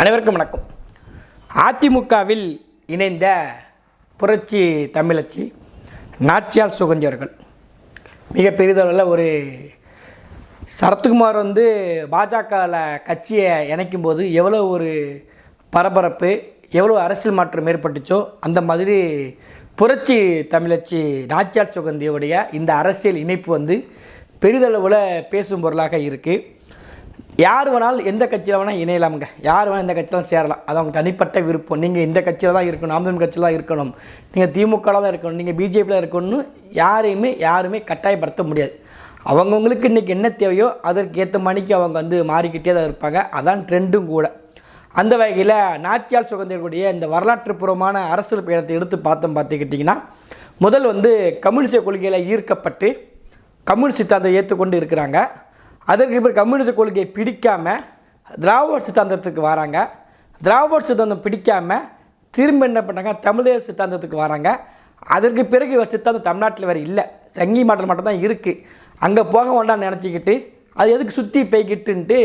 அனைவருக்கும் வணக்கம். அதிமுகவில் இணைந்த புரட்சி தமிழச்சி நாச்சியால் சுகந்தி அவர்கள். மிக பெரிதளவில் ஒரு சரத்குமார் வந்து பாஜகவில் கட்சியை இணைக்கும் போது எவ்வளோ ஒரு பரபரப்பு எவ்வளோ அரசியல் மாற்றம் ஏற்பட்டுச்சோ அந்த மாதிரி புரட்சி தமிழச்சி நாச்சியார் சுகந்தியோடைய இந்த அரசியல் இணைப்பு வந்து பெரிதளவில் பேசும் பொருளாக இருக்குது யார் வேணாலும் எந்த கட்சியில் வேணால் இணையலாமுங்க. யார் வேணால் எந்த கட்சியிலும் சேரலாம். அது அவங்க தனிப்பட்ட விருப்பம். நீங்கள் இந்த கட்சியில் தான் இருக்கணும். ஆந்திரம் கட்சியில் தான் இருக்கணும். நீங்கள் திமுகவில் தான் இருக்கணும். நீங்கள் பிஜேபியில் இருக்கணும்னு யாரையுமே யாருமே கட்டாயப்படுத்த முடியாது. அவங்கவுங்களுக்கு இன்றைக்கி என்ன தேவையோ அதற்கு ஏற்ற மணிக்கு அவங்க வந்து மாறிக்கிட்டே தான் இருப்பாங்க. அதான் ட்ரெண்டும் கூட. அந்த வகையில் நாச்சியால் சுகந்திரக்கூடிய இந்த வரலாற்றுப்பூர்வமான அரசியல் பயணத்தை எடுத்து பார்த்தோம் பார்த்துக்கிட்டிங்கன்னா முதல் வந்து கம்யூனிஸ்ட கொள்கையில் ஈர்க்கப்பட்டு கம்யூனிஸ்ட் அதை ஏற்றுக்கொண்டு இருக்கிறாங்க. அதற்கு பிறகு கம்யூனிஸ்ட் கொள்கையை பிடிக்காமல் திராவிட சித்தாந்தத்துக்கு வராங்க. திராவிட சித்தாந்தம் பிடிக்காமல் திரும்ப என்ன பண்ணாங்க தமிழக சித்தாந்தத்துக்கு வராங்க. அதற்கு பிறகு இவர் சித்தாந்தம் தமிழ்நாட்டில் வேறு இல்லை. சங்கி மாடல் மட்டும் தான் இருக்குது அங்கே போக வேண்டாம்னு நினச்சிக்கிட்டு அது எதுக்கு சுற்றி போய்கிட்டுன்ட்டு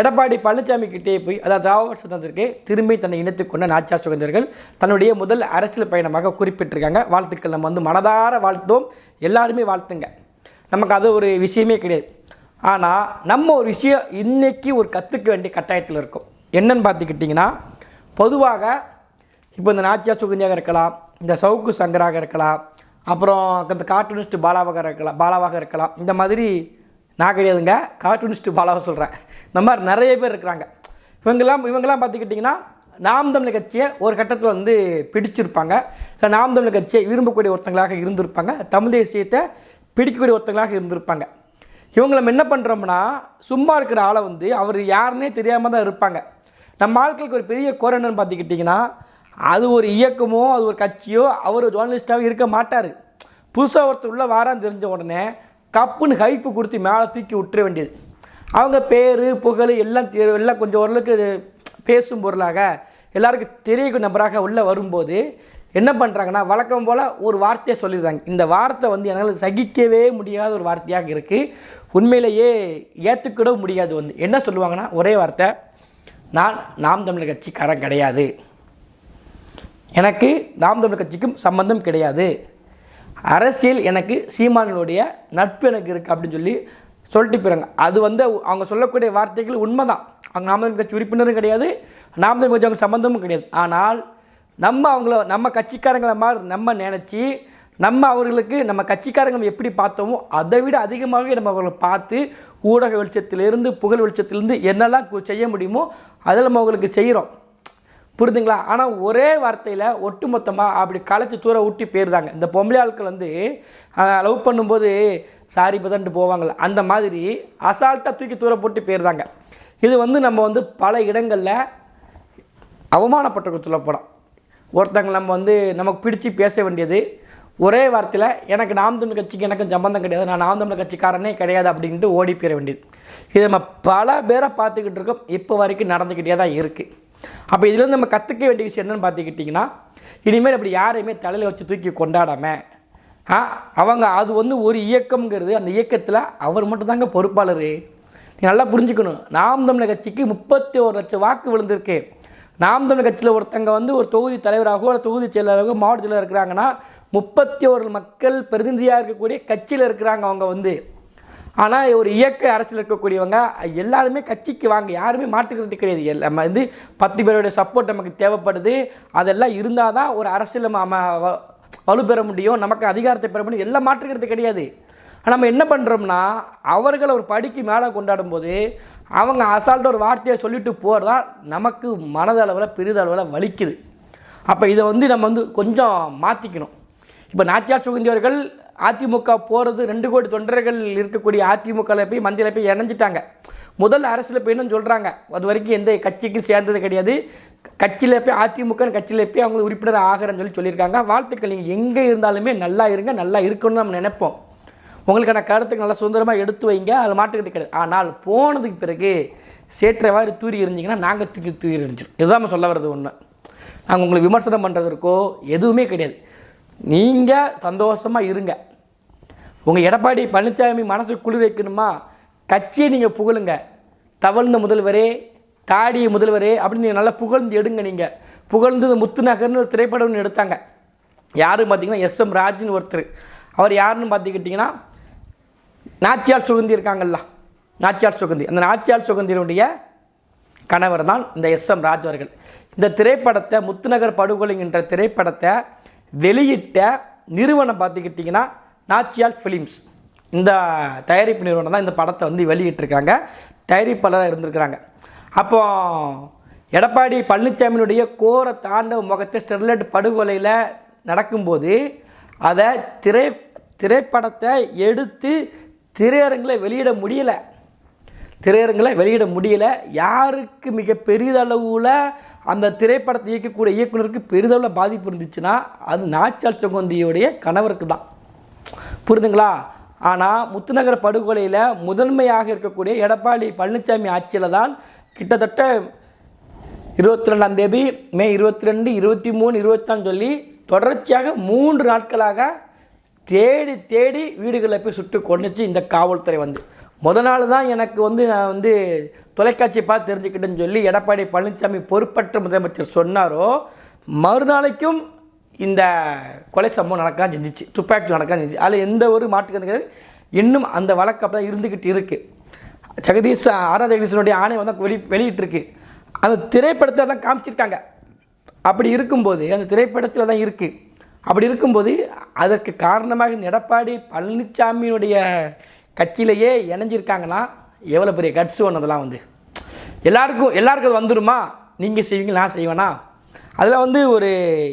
எடப்பாடி பழனிசாமி கிட்டே போய் அதாவது திராவிட சித்தாந்தத்திற்கு திரும்பி தன்னை இணைத்துக் கொண்ட சுகந்தர்கள் தன்னுடைய முதல் அரசியல் பயணமாக குறிப்பிட்டிருக்காங்க. வாழ்த்துக்கள். நம்ம வந்து மனதார வாழ்த்தோம் எல்லாருமே வாழ்த்துங்க. நமக்கு அது ஒரு விஷயமே கிடையாது. ஆனால் நம்ம ஒரு விஷயம் இன்றைக்கி ஒரு கற்றுக்க வேண்டிய கட்டாயத்தில் இருக்கும். என்னன்னு பார்த்துக்கிட்டிங்கன்னா பொதுவாக இப்போ இந்த நாச்சியா சுகந்தியாக இருக்கலாம் இந்த சவுக்கு சங்கராக இருக்கலாம் அப்புறம் இந்த கார்ட்டூனிஸ்ட் பாலாவாக இருக்கலாம் பாலாவாக இருக்கலாம். இந்த மாதிரி நான் கிடையாதுங்க கார்ட்டூனிஸ்ட் பாலாவை சொல்கிறேன் இந்த மாதிரி நிறைய பேர் இருக்கிறாங்க. இவங்கெல்லாம் இவங்கெல்லாம் பார்த்துக்கிட்டிங்கன்னா நாம் தமிழ் கட்சியை ஒரு கட்டத்தில் வந்து பிடிச்சிருப்பாங்க. இல்லை நாம் தமிழ் கட்சியை விரும்பக்கூடிய ஒருத்தங்களாக இருந்திருப்பாங்க. தமிழ் தேசியத்தை பிடிக்கக்கூடிய ஒருத்தங்களாக இருந்திருப்பாங்க. இவங்களை நம்ம என்ன பண்ணுறோம்னா சும்மா இருக்கிற ஆளை வந்து அவர் யாருன்னே தெரியாமல் தான் இருப்பாங்க. நம்ம ஆட்களுக்கு ஒரு பெரிய குறை என்னன்னு பார்த்துக்கிட்டிங்கன்னா அது ஒரு இயக்கமோ அது ஒரு கட்சியோ அவர் ஜேர்னலிஸ்ட்டாகவும் இருக்க மாட்டார். புதுசாக ஒருத்தர் உள்ள வாரான்னு தெரிஞ்ச உடனே கப்புன்னு ஹைப்பு கொடுத்து மேலே தூக்கி விட்டுற வேண்டியது. அவங்க பேர் புகழ் எல்லாம் எல்லாம் கொஞ்சம் ஓரளவுக்கு இது பேசும் பொருளாக எல்லாருக்கும் தெரியக்கூடிய நபராக உள்ளே வரும்போது என்ன பண்ணுறாங்கன்னா வழக்கம் போல் ஒரு வார்த்தையை சொல்லிடுறாங்க. இந்த வார்த்தை வந்து என்னால் சகிக்கவே முடியாத ஒரு வார்த்தையாக இருக்குது உண்மையிலேயே ஏற்றுக்கிட முடியாது வந்து. என்ன சொல்லுவாங்கன்னா ஒரே வார்த்தை நான் நாம் தமிழர் கட்சிக்காரன் கிடையாது. எனக்கு நாம் தமிழர் கட்சிக்கும் சம்பந்தம் கிடையாது. அரசியல் எனக்கு சீமானுடைய நட்பு எனக்கு இருக்குது அப்படின்னு சொல்லி சொல்லிட்டு போகிறாங்க அது வந்து அவங்க சொல்லக்கூடிய வார்த்தைகள் உண்மைதான். அவங்க நாம் தமிழர் கட்சி உறுப்பினரும் கிடையாது நாம் தமிழர் கட்சி அவங்க சம்பந்தமும் கிடையாது. ஆனால் நம்ம அவங்கள நம்ம கட்சிக்காரங்களை மாதிரி நம்ம நினச்சி நம்ம அவர்களுக்கு நம்ம கட்சிக்காரங்க எப்படி பார்த்தோமோ அதை விட அதிகமாகவே நம்ம அவர்களை பார்த்து ஊடக வெளிச்சத்திலிருந்து புகழ் வெளிச்சத்திலிருந்து என்னெல்லாம் செய்ய முடியுமோ அதில் நம்ம அவங்களுக்கு செய்கிறோம் புரிதுங்களா ஆனால் ஒரே வார்த்தையில் ஒட்டுமொத்தமாக அப்படி களைச்சி தூர ஊட்டி போயிருந்தாங்க. இந்த பொம்பளை ஆட்கள் வந்து லவ் பண்ணும்போது சாரி பதன்ட்டு போவாங்கள்ல அந்த மாதிரி அசால்ட்டாக தூக்கி தூர போட்டு போயிருந்தாங்க. இது வந்து நம்ம வந்து பல இடங்களில் அவமானப்பட்டிருக்க சொல்லப்படும் ஒருத்தங்க நம்ம வந்து நமக்கு பிடிச்சி பேச வேண்டியது. ஒரே வார்த்தையில் எனக்கு நாம் தமிழ் கட்சிக்கு எனக்கும் சம்பந்தம் கிடையாது. நான் நாம் தமிழ் கட்சிக்காரனே கிடையாது அப்படின்ட்டு ஓடி போயிட வேண்டியது. இது நம்ம பல பேரை பார்த்துக்கிட்டு இருக்கோம். இப்போ வரைக்கும் நடந்துக்கிட்டே தான் இருக்குது அப்போ இதுலேருந்து நம்ம கற்றுக்க வேண்டிய விஷயம் என்னென்னு பார்த்துக்கிட்டிங்கன்னா இனிமேல் அப்படி யாரையுமே தலையில் வச்சு தூக்கி கொண்டாடாமல் ஆ அவங்க அது வந்து ஒரு இயக்கம்ங்கிறது அந்த இயக்கத்தில் அவர் மட்டும்தாங்க பொறுப்பாளர். நீ நல்லா புரிஞ்சுக்கணும். நாம் தமிழர் கட்சிக்கு முப்பத்தி ஒரு லட்சம் வாக்கு விழுந்திருக்கு. நாம் தமிழ் கட்சியில் ஒருத்தங்க வந்து ஒரு தொகுதி தலைவராகவோ ஒரு தொகுதி செயலராகவோ மாவட்ட செயலர் இருக்கிறாங்கன்னா முப்பத்தி ஒரு மக்கள் பிரதிநிதியாக இருக்கக்கூடிய கட்சியில் இருக்கிறாங்க அவங்க வந்து. ஆனால் ஒரு இயக்க அரசியல் இருக்கக்கூடியவங்க எல்லாருமே கட்சிக்கு வாங்க யாருமே மாற்றுக்கிறது கிடையாது. நம்ம வந்து பத்து பேருடைய சப்போர்ட் நமக்கு தேவைப்படுது. அதெல்லாம் இருந்தால் தான் ஒரு அரசியல் நம்ம வலுப்பெற முடியும். நமக்கு அதிகாரத்தை பெற முடியும். எல்லாம் மாற்றுக்கிறது கிடையாது. நம்ம என்ன பண்ணுறோம்னா அவர்களை ஒரு படிக்கு மேலே கொண்டாடும் போது அவங்க அசால்ட்டு ஒரு வார்த்தையை சொல்லிட்டு போகிறதா நமக்கு மனதளவில் பெரிதளவில் வலிக்குது. அப்போ இதை வந்து நம்ம வந்து கொஞ்சம் மாற்றிக்கணும் இப்போ நாச்சியார் சுகந்தி அவர்கள் அதிமுக போகிறது ரெண்டு கோடி தொண்டர்கள் இருக்கக்கூடிய அதிமுகவில் போய் மந்தியில் போய் இணைஞ்சிட்டாங்க. முதல் அரசியல் போயின்னு சொல்கிறாங்க அது வரைக்கும் எந்த கட்சிக்கும் சேர்ந்தது கிடையாது. கட்சியில் போய் அதிமுகன்னு கட்சியில் போய் அவங்க உறுப்பினர் ஆகிறேன்னு சொல்லி சொல்லியிருக்காங்க. வாழ்த்துக்கள். நீங்கள் எங்கே இருந்தாலுமே நல்லா இருங்க நல்லா இருக்கணும்னு நம்ம நினைப்போம். உங்களுக்கான கருத்துக்கு நல்லா சுதந்திரமாக எடுத்து வைங்க அதில் மாட்டுக்கிறது கிடையாது. ஆனால் போனதுக்கு பிறகு சேற்றை தூரி இருந்தீங்கன்னா நாங்கள் தூக்கி தூரி எறிஞ்சிடும் இதுதான் நம்ம சொல்ல வர்றது ஒன்று நாங்கள் உங்களை விமர்சனம் பண்ணுறதற்கோ எதுவுமே கிடையாது. நீங்கள் சந்தோஷமாக இருங்க. உங்கள் எடப்பாடி பழனிசாமி மனசு குளிர் வைக்கணுமா? கட்சியை நீங்கள் புகழுங்க. தவழ்ந்த முதல்வரே தாடி முதல்வரே அப்படின்னு நல்லா புகழ்ந்து எடுங்க நீங்கள் புகழ்ந்து முத்துநகர்னு ஒரு திரைப்படம் ஒன்று எடுத்தாங்க. யாருன்னு பார்த்தீங்கன்னா எஸ் எம் ராஜ்னு ஒருத்தர். அவர் யாருன்னு பார்த்துக்கிட்டிங்கன்னா நாச்சியார் சுகந்தி இருக்காங்கல்ல. நாச்சியார் சுகந்தி. அந்த நாச்சியார் சுகந்தியினுடைய கணவர் தான் இந்த எஸ் எம் ராஜ் அவர்கள். இந்த திரைப்படத்தை முத்துநகர் படுகொலை என்ற திரைப்படத்தை வெளியிட்ட நிறுவனம் பார்த்துக்கிட்டிங்கன்னா நாச்சியால் ஃபிலிம்ஸ் இந்த தயாரிப்பு நிறுவனம் தான் இந்த படத்தை வந்து வெளியிட்டிருக்காங்க. தயாரிப்பாளராக இருந்திருக்கிறாங்க. அப்போ எடப்பாடி பழனிசாமியினுடைய கோர தாண்டவ முகத்தை ஸ்டெர்லைட் படுகொலையில் நடக்கும்போது அதை திரை திரைப்படத்தை எடுத்து திரையரங்கில் வெளியிட முடியலை. திரையரங்கில் வெளியிட முடியல. யாருக்கு மிக பெரிதளவில் அந்த திரைப்படத்தை இயக்கக்கூடிய இயக்குனருக்கு பெரிதளவில் பாதிப்பு இருந்துச்சுன்னா அது நாச்சால் சுகந்தியுடைய கணவருக்கு தான். புரிதுங்களா ஆனால் முத்துநகர் படுகொலையில் முதன்மையாக இருக்கக்கூடிய எடப்பாடி பழனிசாமி ஆட்சியில் தான் கிட்டத்தட்ட இருபத்தி ரெண்டாம் தேதி மே இருபத்தி ரெண்டு இருபத்தி மூணு இருபத்தான்னு சொல்லி தொடர்ச்சியாக மூன்று நாட்களாக தேடி தேடி வீடுகளில் போய் சுட்டு கொண்டுச்சு இந்த காவல்துறை வந்து. முத நாள் தான் எனக்கு வந்து நான் வந்து தொலைக்காட்சி பார்த்து தெரிஞ்சுக்கிட்டேன்னு சொல்லி எடப்பாடி பழனிசாமி பொறுப்பற்ற முதலமைச்சர் சொன்னாரோ மறுநாளைக்கும் இந்த கொலை சம்பவம் நடக்க செஞ்சிச்சு. துப்பாக்கி நடக்க செஞ்சிச்சு. அதில் எந்த ஒரு மாற்றுக்கிறது கிடையாது. இன்னும் அந்த வழக்கு அப்போ தான் இருந்துக்கிட்டு இருக்குது ஜெகதீஷ் ஆரா ஜெகதீஷனுடைய ஆணையம் வந்து வெளி வெளியிட்டிருக்கு. அந்த திரைப்படத்தில் தான் காமிச்சிருக்காங்க. அப்படி இருக்கும்போது அந்த திரைப்படத்தில் தான் இருக்குது அப்படி இருக்கும்போது அதற்கு காரணமாக இந்த எடப்பாடி பழனிசாமியினுடைய கட்சியிலேயே இணைஞ்சிருக்காங்கன்னா எவ்வளோ பெரிய கட்ஸ் ஒன்றதெல்லாம் வந்து. எல்லாருக்கும் எல்லாருக்கும் அது வந்துருமா? நீங்கள் செய்வீங்க நான் செய்வேனா? அதில் வந்து ஒரு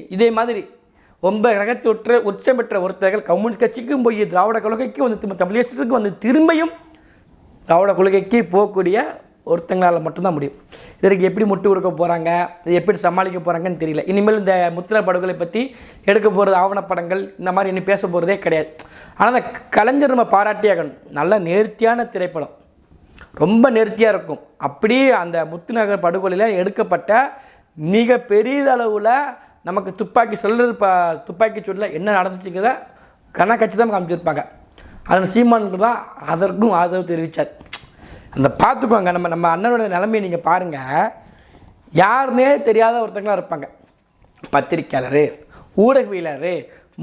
இதே மாதிரி ரொம்ப ரகத்து உற்ற உச்சம் பெற்ற ஒருத்தர்கள் கம்யூனிஸ்ட் கட்சிக்கும் போய் திராவிட கொள்கைக்கும் வந்து திரும்ப வந்து திரும்பியும் திராவிட கொள்கைக்கு போகக்கூடிய ஒருத்தங்களால் மட்டும்தான் முடியும். இதற்கு எப்படி முட்டு கொடுக்க போகிறாங்க இது எப்படி சமாளிக்க போகிறாங்கன்னு தெரியல. இனிமேல் இந்த முத்திர படுகொலை பற்றி எடுக்க போகிறது ஆவணப்படங்கள் இந்த மாதிரி இன்னும் பேச போகிறதே கிடையாது. ஆனால் அந்த கலைஞர் நம்ம பாராட்டியாகணும் நல்ல நேர்த்தியான திரைப்படம். ரொம்ப நேர்த்தியாக இருக்கும். அப்படியே அந்த முத்துநகர் படுகொலையில் எடுக்கப்பட்ட மிக பெரிதளவில் நமக்கு துப்பாக்கி சொல்லு ப துப்பாக்கி சூட்டில் என்ன நடந்துச்சுங்கிறத கண்ணாக்கட்சி தான் காமிச்சிருப்பாங்க. அதில் சீமானுக்கு தான் அதற்கும் ஆதரவு தெரிவித்தார் அந்த பார்த்துக்கோங்க நம்ம நம்ம அண்ணனோட நிலைமையை நீங்கள் பாருங்கள் யாருன்னே தெரியாத ஒருத்தங்களாம் இருப்பாங்க. பத்திரிக்கையாளர் ஊடகவியலர்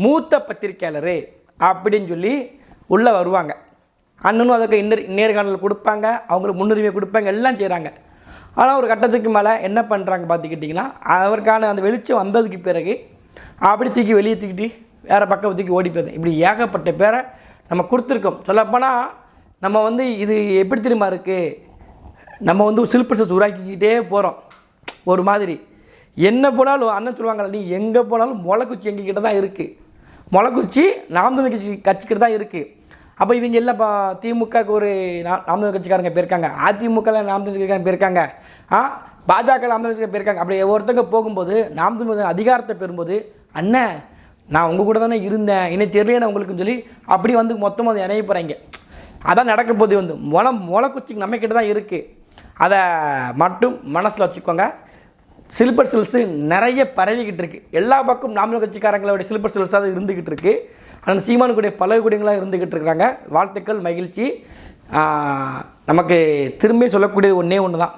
மூத்த பத்திரிக்கையாளர் அப்படின்னு சொல்லி உள்ளே வருவாங்க. அண்ணனும் அதுக்கு இன்னர் நேர்காணல் கொடுப்பாங்க அவங்களுக்கு முன்னுரிமை கொடுப்பாங்க எல்லாம் செய்கிறாங்க ஆனால் ஒரு கட்டத்துக்கு மேலே என்ன பண்ணுறாங்க பார்த்துக்கிட்டிங்கன்னா அவருக்கான அந்த வெளிச்சம் வந்ததுக்கு பிறகு அப்படி தூக்கி வெளியே தூக்கிட்டு வேறு பக்கம் தூக்கி ஓடி போயிருந்தேன் இப்படி ஏகப்பட்ட பேரை நம்ம கொடுத்துருக்கோம். சொல்லப்போனால் நம்ம வந்து இது எப்படி தெரியுமா இருக்குது நம்ம வந்து சில்பர்ஸை உருவாக்கிக்கிட்டே போகிறோம் ஒரு மாதிரி. என்ன போனாலும் அண்ணன் சொல்லுவாங்கள நீ எங்கே போனாலும் முளைக்குச்சி எங்ககிட்ட தான் இருக்குது முளைக்குச்சி நாம் தமிழ் கட்சி கட்சிக்கிட்ட தான் இருக்குது அப்போ இவங்க எல்லாம் இப்போ திமுகவுக்கு ஒரு நா- நாம் தமிழ் கட்சிக்காரங்க போயிருக்காங்க. அதிமுகவில் நாம் தமிழ் கட்சிக்காரங்க போயிருக்காங்க. ஆ பாஜக நாம் தமிழ் கட்சிக்காரங்க போயிருக்காங்க. அப்படி ஒருத்தங்க போகும்போது நாம் தமிழ் அதிகாரத்தை பெறும்போது அண்ணன் நான் உங்கள் கூட தானே இருந்தேன். இன்னை தெரியல உங்களுக்குன்னு சொல்லி அப்படி வந்து மொத்தமாக வந்து இணைய போகிறாங்க அதான் நடக்க போது வந்து. முளை முளைக்குச்சி நம்மக்கிட்ட தான் இருக்குது அதை மட்டும் மனசில் வச்சுக்கோங்க. சில்பர் சில்ஸு நிறைய பரவிக்கிட்டு இருக்குது எல்லா பக்கம் நாமள கட்சிக்காரங்களோட சில்பர் சில்ஸாக இருந்துக்கிட்டு இருக்கு. ஆனால் சீமானுக்குடைய பல குடிங்களாக இருந்துக்கிட்டு இருக்கிறாங்க வாழ்த்துக்கள் மகிழ்ச்சி. நமக்கு திரும்பி சொல்லக்கூடியது ஒன்றே ஒன்று தான்.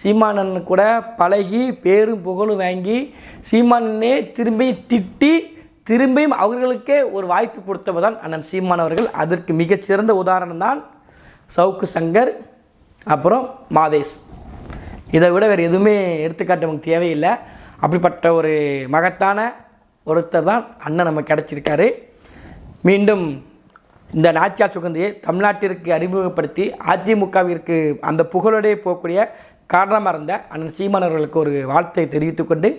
சீமானன் கூட பழகி பேரும் புகழும் வாங்கி சீமானனே திரும்பி திட்டி திரும்பியும் அவர்களுக்கே ஒரு வாய்ப்பு கொடுத்தவர் தான் அண்ணன் சீமான் அவர்கள். அதற்கு மிகச்சிறந்த உதாரணம் தான் சவுக்கு சங்கர் அப்புறம் மாதேஷ் இதை விட வேறு எதுவுமே எடுத்துக்காட்டு நமக்கு தேவையில்லை. அப்படிப்பட்ட ஒரு மகத்தான ஒருத்தர் தான் அண்ணன் நமக்கு கிடச்சிருக்காரு. மீண்டும் இந்த நாச்சியா சுகந்தியை தமிழ்நாட்டிற்கு அறிமுகப்படுத்தி அதிமுகவிற்கு அந்த புகழோடே போகக்கூடிய காரணமாக இருந்த அண்ணன் சீமானவர்களுக்கு ஒரு வாழ்த்தை தெரிவித்துக்கொண்டு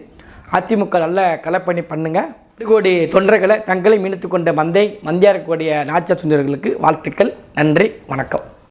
அதிமுக நல்ல கலப்பணி பண்ணுங்கள் கோடி தொண்டர்களை தங்களை மீணித்து கொண்ட மந்தை மந்தியா இருக்கக்கூடிய சுந்தர்களுக்கு வாழ்த்துக்கள். நன்றி வணக்கம்.